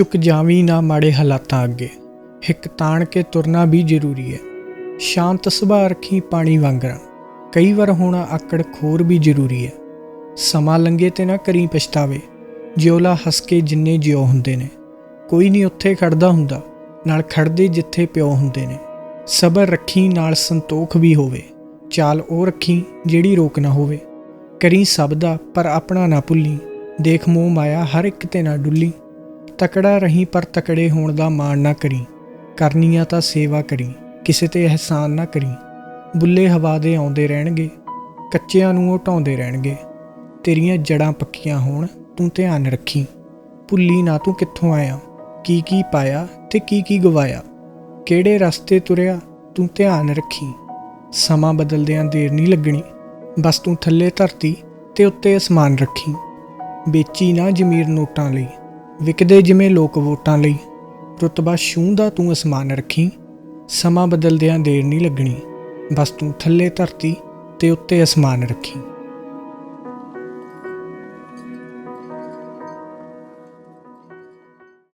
ਝੁਕ ਜਾਵੀਂ ਨਾ ਮਾੜੇ ਹਾਲਾਤਾਂ ਅੱਗੇ। ਹਿੱਕ ਤਾਣ ਕੇ ਤੁਰਨਾ ਵੀ ਜ਼ਰੂਰੀ ਹੈ। ਸ਼ਾਂਤ ਸੁਭਾਅ ਰੱਖੀ ਪਾਣੀ ਵਾਂਗਰਾਂ। ਕਈ ਵਾਰ ਹੋਣਾ ਆਕੜ ਖੋਰ ਵੀ ਜ਼ਰੂਰੀ ਹੈ। ਸਮਾਂ ਲੰਘੇ ਤੇ ਨਾ ਕਰੀ ਪਛਤਾਵੇ। ਜਿਉਲਾ ਹੱਸ ਕੇ ਜਿੰਨੇ ਜਿਉ ਹੁੰਦੇ ਨੇ। ਕੋਈ ਨਹੀਂ ਉੱਥੇ ਖੜਦਾ ਹੁੰਦਾ, ਨਾਲ ਖੜਦੇ ਜਿੱਥੇ ਪਿਓ ਹੁੰਦੇ ਨੇ। ਸਬਰ ਰੱਖੀ ਨਾਲ ਸੰਤੋਖ ਵੀ ਹੋਵੇ। ਚਾਲ ਉਹ ਰੱਖੀ ਜਿਹੜੀ ਰੋਕ ਨਾ ਹੋਵੇ। ਕਰੀ ਸਭ ਦਾ ਪਰ ਆਪਣਾ ਨਾ ਭੁੱਲੀ। ਦੇਖ ਮੋਹ ਮਾਇਆ ਹਰ ਇੱਕ ਤੇ ਨਾ ਡੁੱਲੀ। ਤਕੜਾ ਰਹੀਂ ਪਰ ਤਕੜੇ ਹੋਣ ਦਾ ਮਾਣ ਨਾ ਕਰੀ। ਕਰਨੀਆਂ ਤਾਂ ਸੇਵਾ ਕਰੀ, ਕਿਸੇ ਤੇ ਅਹਿਸਾਨ ਨਾ ਕਰੀ। ਬੁੱਲੇ ਹਵਾ ਦੇ ਆਉਂਦੇ ਰਹਿਣਗੇ, ਕੱਚਿਆਂ ਨੂੰ ਉਹ ਢਾਉਂਦੇ ਰਹਿਣਗੇ। ਤੇਰੀਆਂ ਜੜਾਂ ਪੱਕੀਆਂ ਹੋਣ, ਤੂੰ ਧਿਆਨ ਰੱਖੀ। ਭੁੱਲੀ ਨਾ ਤੂੰ ਕਿੱਥੋਂ ਆਇਆ, ਕੀ ਕੀ ਪਾਇਆ ਤੇ ਕੀ ਕੀ ਗਵਾਇਆ। ਕਿਹੜੇ ਰਸਤੇ ਤੁਰਿਆ, ਤੂੰ ਧਿਆਨ ਰੱਖੀ। ਸਮਾਂ ਬਦਲਦਿਆਂ ਦੇਰ ਨਹੀਂ ਲੱਗਣੀ, ਬਸ ਤੂੰ ਥੱਲੇ ਧਰਤੀ ਤੇ ਉੱਤੇ ਅਸਮਾਨ ਰੱਖੀ। ਵੇਚੀ ਨਾ ਜ਼ਮੀਰ ਨੋਟਾਂ ਲਈ ਵਿਕਦੇ ਜਿਵੇਂ ਲੋਕ ਵੋਟਾਂ ਲਈ। ਰੁਤਬਾ ਛੂੰ ਦਾ ਤੂੰ ਅਸਮਾਨ ਰੱਖੀ, ਸਮਾਂ ਬਦਲਦਿਆਂ ਦੇਰ ਨਹੀਂ ਲੱਗਣੀ। ਬਸ ਤੂੰ ਥੱਲੇ ਧਰਤੀ ਤੇ ਉੱਤੇ ਅਸਮਾਨ ਰੱਖੀ।